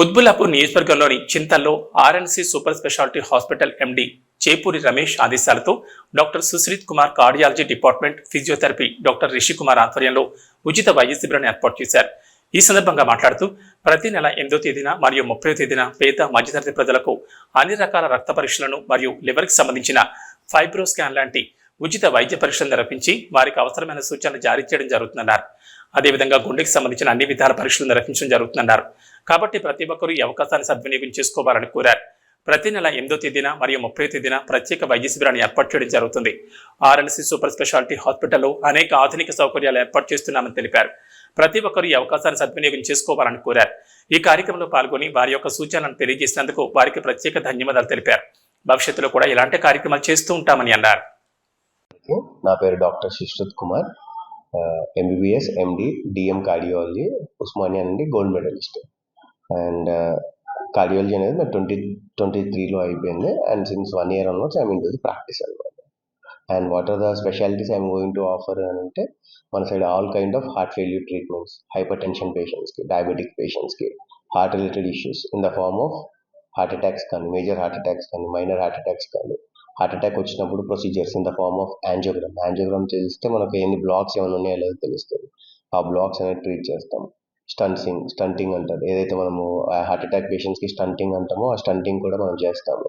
కుత్బుల్లాపూర్ నియోజకవర్గంలోని చింతల్లో RNC super speciality hospital MD Chepuri Ramesh ఆదేశాలతో doctor Sushrith Kumar cardiology department physiotherapy doctor Rishi Kumar ఆధ్వర్యంలో ఉచిత వైద్య శిబిరాన్ని ఏర్పాటు చేశారు. ఈ సందర్భంగా మాట్లాడుతూ ప్రతి నెల ఎనిమిదో తేదీన మరియు ముప్పై తేదీన పేద మధ్యతరగతి ప్రజలకు అన్ని రకాల రక్త పరీక్షలను మరియు లివర్కి సంబంధించిన ఫైబ్రో స్కాన్ లాంటి ఉచిత వైద్య పరీక్షలు నిర్వహించి వారికి అవసరమైన సూచనలు జారీ చేయడం జరుగుతుందన్నారు. అదేవిధంగా గుండెకి సంబంధించిన అన్ని విధాల పరీక్షలు నిర్వహించడం జరుగుతుందన్నారు. కాబట్టి ప్రతి ఒక్కరూ ఈ అవకాశాన్ని సద్వినియోగం చేసుకోవాలని కోరారు. ప్రతి నెల ఎనిమిదో తేదీన మరియు ముప్పై తేదీన ప్రత్యేక వైద్య శిబిరాన్ని ఏర్పాటు చేయడం జరుగుతుంది. ఆర్ఎల్సీ సూపర్ స్పెషాలిటీ హాస్పిటల్లో అనేక ఆధునిక సౌకర్యాలు ఏర్పాటు చేస్తున్నామని తెలిపారు. ప్రతి ఒక్కరూ ఈ అవకాశాన్ని సద్వినియోగం చేసుకోవాలని కోరారు. ఈ కార్యక్రమంలో పాల్గొని వారి యొక్క సూచనలను తెలియజేసినందుకు వారికి ప్రత్యేక ధన్యవాదాలు తెలిపారు. భవిష్యత్తులో కూడా ఇలాంటి కార్యక్రమాలు చేస్తూ ఉంటామని అన్నారు. నా పేరు doctor Shishruth Kumar. MBBS MD DM cardiology Osmania నుండి గోల్డ్ మెడలిస్ట్ అండ్ కార్డియాలజీ అనేది నాకు ట్వంటీ ట్వంటీ త్రీలో అయిపోయింది. And since one year onwards I mean to practice అనమాట. And what are the specialities I'm going to offer అని అంటే మన side all kind of heart failure treatments hypertension పేషెంట్స్కి diabetic పేషెంట్స్కి heart related issues in the form of heart attacks కానీ major heart attacks కానీ minor heart attacks కానీ heart attack వచ్చినప్పుడు procedures in the form of angiogram. Angiogram చేస్తే మనకు ఎన్ని blocks ఏమైనా ఉన్నాయో లేదో తెలుస్తుంది. ఆ బ్లాక్స్ అనేది ట్రీట్ చేస్తాం. స్టంటింగ్ స్టంటింగ్ అంటారు. ఏదైతే మనము హార్ట్ అటాక్ పేషెంట్స్కి స్టంటింగ్ అంటామో ఆ స్టంటింగ్ కూడా మనం చేస్తాము.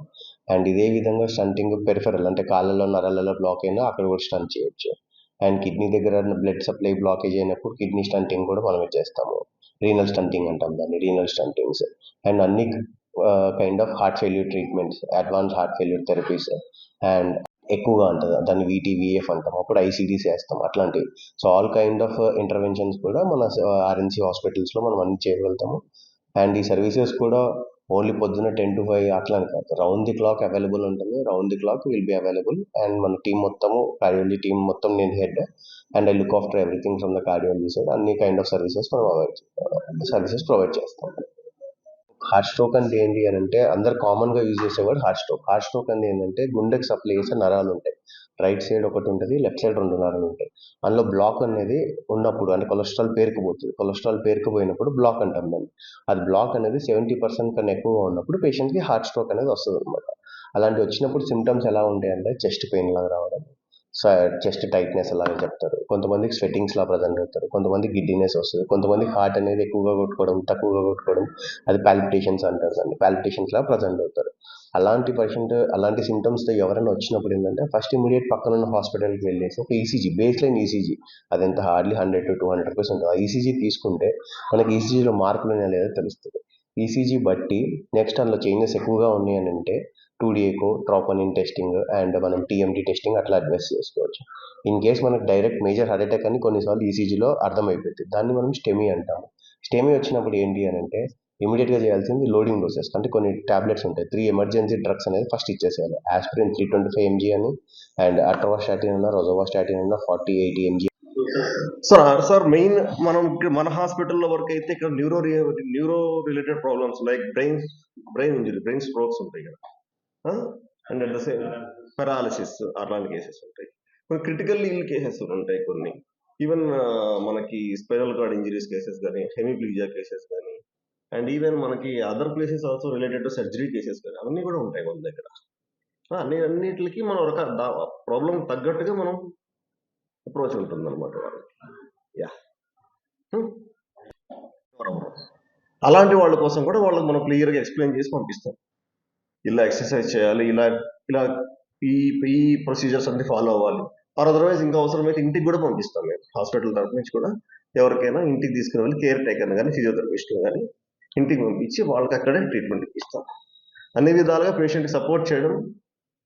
అండ్ ఇదే విధంగా స్టంటింగ్ పెరిఫెరల్ అంటే కాళ్ళలో నరాలలో బ్లాక్ అయినా అక్కడ కూడా స్టంట్ చేయొచ్చు. అండ్ కిడ్నీ దగ్గర బ్లడ్ సప్లై బ్లాకేజ్ అయినప్పుడు కిడ్నీ స్టంటింగ్ కూడా మనమే చేస్తాము. రీనల్ స్టంటింగ్ అంటాం దాన్ని రీనల్ స్టంటింగ్స్. అండ్ అన్ని kind of heart failure treatments advance heart failure therapies and ఎక్కువగా ఉంటుంది. దాన్ని వీటీవీఎఫ్ అంటాం అప్పుడు ఐసీడీస్ వేస్తాం అట్లాంటివి. So all kind of interventions కూడా మన ఆర్ఎన్సీ హాస్పిటల్స్లో మనం అన్ని చేయగలుగుతాము. అండ్ ఈ సర్వీసెస్ కూడా ఓన్లీ పొద్దున టెన్ టు ఫైవ్ అట్లా కాదు. రౌండ్ ది క్లాక్ అవైలబుల్ ఉంటుంది. Round the clock will be available and మన టీం మొత్తము కార్డియాలజీ టీం మొత్తం నేను head and I look after everything from the cardiology side అన్ని కైండ్ ఆఫ్ సర్వీసెస్ మనం అవైడ్ సర్వీసెస్ ప్రొవైడ్ చేస్తాం. హార్ట్ స్ట్రోక్ అంటే ఏంటి అని అంటే అందరు కామన్గా యూజ్ చేసేవాడు హార్ట్ స్ట్రోక్. హార్ట్ స్ట్రోక్ అంటే ఏంటంటే గుండెకి సప్లై చేసే నరాలు ఉంటాయి. రైట్ సైడ్ ఒకటి ఉంటుంది లెఫ్ట్ సైడ్ రెండు నరాలు ఉంటాయి. అందులో బ్లాక్ అనేది ఉన్నప్పుడు అంటే కొలెస్ట్రాల్ పేరుకుపోతుంది. కొలెస్ట్రాల్ పేరుకుపోయినప్పుడు బ్లాక్ అంటాం దాన్ని. అది బ్లాక్ అనేది సెవెంటీ పర్సెంట్ కన్నా ఎక్కువగా ఉన్నప్పుడు పేషెంట్కి హార్ట్ స్ట్రోక్ అనేది వస్తుంది అనమాట అలాంటి వచ్చినప్పుడు సిమ్టమ్స్ ఎలా ఉంటాయి అంటే చెస్ట్ పెయిన్ లాగా రావడం చెస్ట్ టైట్నెస్ అలా అని చెప్తారు. కొంతమందికి స్వెట్టింగ్స్ లా ప్రజెంట్ అవుతారు కొంతమంది గిడ్డినెస్ వస్తుంది. కొంతమంది హార్ట్ అనేది ఎక్కువగా కొట్టుకోవడం తక్కువగా కొట్టుకోవడం అది పాల్పిటేషన్స్ అంటారు దాన్ని. పాల్పిటేషన్స్ లా ప్రజెంట్ అవుతారు అలాంటి పేషెంట్ అలాంటి సిమ్టమ్స్తో ఎవరైనా వచ్చినప్పుడు ఏంటంటే ఫస్ట్ ఇమీడియట్ పక్కన ఉన్న హాస్పిటల్కి వెళ్ళేసి ఒక ఈసీజీ బేస్ లైన్ ఈసీజీ అది ఎంత hardly hundred to two hundred percent ఆ ఈసీజీ తీసుకుంటే మనకి ఈసీజీలో మార్పులు ఉన్నాయో లేదో తెలుస్తుంది. ఈసీజీ బట్టి నెక్స్ట్ అందులో చేంజెస్ ఎక్కువగా ఉన్నాయని అంటే two D echo troponin testing and మనం టీఎంటీ టెస్టింగ్ అట్లా అడ్వైస్ చేసుకోవచ్చు. ఇన్ కేస్ మనకు డైరెక్ట్ మేజర్ హార్ట్ అటాక్ అని కొన్నిసార్లు ఈసీజీలో అర్థమైపోతుంది. దాన్ని మనం స్టెమీ అంటాము. స్టెమీ వచ్చినప్పుడు ఏంటి అని అంటే ఇమీడియట్గా చేయాల్సింది లోడింగ్ డోసెస్ అంటే కొన్ని టాబ్లెట్స్ ఉంటాయి. త్రీ ఎమర్జెన్సీ డ్రగ్స్ అనేది first ఇచ్చేసేయాలి. Aspirin three twenty five mg అని అండ్ అట్రవాస్టాటిన్ అన్న రోజోవాస్టాటిన్ ఉన్న forty eighty mg sir sir main మనం మన హాస్పిటల్లో వరకు అయితే ఇక్కడ neuro neuro related problems like brain brain injury brain strokes ఉంటాయి కదా. And at the same paralysis అట్లాంటి కేసెస్ ఉంటాయి. కొన్ని క్రిటికల్ ఇల్ కేసెస్ ఉంటాయి కొన్ని. ఈవెన్ మనకి స్పైనల్ కార్డ్ ఇంజరీస్ కేసెస్ కానీ హెమిప్లీజియా కేసెస్ కానీ అండ్ ఈవెన్ మనకి other places also related to surgery cases కానీ అవన్నీ కూడా ఉంటాయి మన దగ్గర. అన్ని అన్నిటికి మనం ఒక ప్రాబ్లం తగ్గట్టుగా మనం అప్రోచ్ ఉంటుంది అనమాట యా అలాంటి వాళ్ళ కోసం కూడా వాళ్ళకి మనం క్లియర్గా ఎక్స్ప్లెయిన్ చేసి పంపిస్తాం. ఇలా ఎక్సర్సైజ్ చేయాలి ఇలా ఇలా ఈ ఈ ప్రొసీజర్స్ అన్ని ఫాలో అవ్వాలి. ఆర్ అదర్వైజ్ ఇంకా అవసరమైతే ఇంటికి కూడా పంపిస్తాం మేము. హాస్పిటల్ తరఫు నుంచి కూడా ఎవరికైనా ఇంటికి తీసుకుని వెళ్ళి కేర్ టేకర్ని కానీ ఫిజియోథెరపిస్ట్ని కానీ ఇంటికి పంపించి వాళ్ళకి అక్కడే ట్రీట్మెంట్ ఇప్పిస్తాం. అన్ని విధాలుగా పేషెంట్కి సపోర్ట్ చేయడం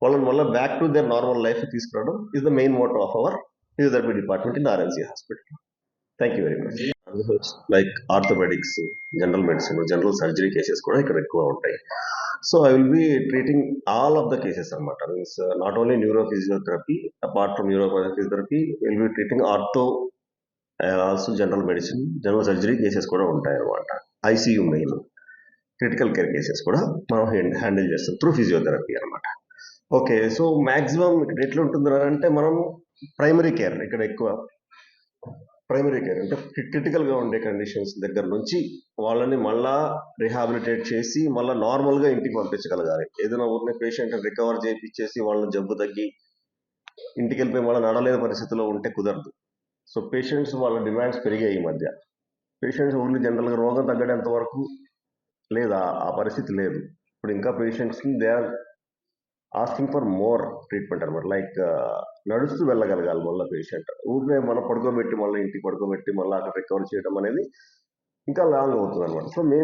వాళ్ళని మళ్ళీ back to their normal life తీసుకురావడం is the main motto of our physiotherapy department in RNC hospital thank you very much like orthopaedics general medicine general surgery cases కూడా ఇక్కడ ఎక్కువ ఉంటాయి. So I will be treating all of the cases అనమాట. Means not only neuro physiotherapy apart from neuro physiotherapy will be treating ortho also general medicine general surgery cases కూడా ఉంటాయి అనమాట. ICU main critical care cases కూడా మనం handle చేస్తాం through physiotherapy అనమాట. Okay so maximum ఇక్కడ ఎట్లా ఉంటుంది అంటే మనం ప్రైమరీ కేర్ ఇక్కడ ఎక్కువ. ప్రైమరీ కేర్ అంటే క్రిటికల్గా ఉండే కండిషన్స్ దగ్గర నుంచి వాళ్ళని మళ్ళా రిహాబిలిటేట్ చేసి మళ్ళీ నార్మల్గా ఇంటికి పంపించగలగాలి. ఏదైనా ఊరినే పేషెంట్ రికవర్ చేయించేసి వాళ్ళని జబ్బు తగ్గి ఇంటికి వెళ్ళిపోయి మళ్ళీ నడలేని పరిస్థితిలో ఉంటే కుదరదు. సో పేషెంట్స్ వాళ్ళ డిమాండ్స్ పెరిగాయి ఈ మధ్య. పేషెంట్స్ ఓన్లీ జనరల్గా రోగం తగ్గడంత వరకు లేదా ఆ పరిస్థితి లేదు. ఇప్పుడు ఇంకా పేషెంట్స్ని they are asking for more treatment అనమాట లైక్ నడుస్తూ వెళ్ళగలగాలి మళ్ళీ పేషెంట్ ఊరికే మనం పడుకోబెట్టి మళ్ళీ ఇంటికి పడుకోబెట్టి మళ్ళీ అక్కడ రికవర్ చేయడం అనేది ఇంకా లాంగ్ అవుతుంది అనమాట సో మేము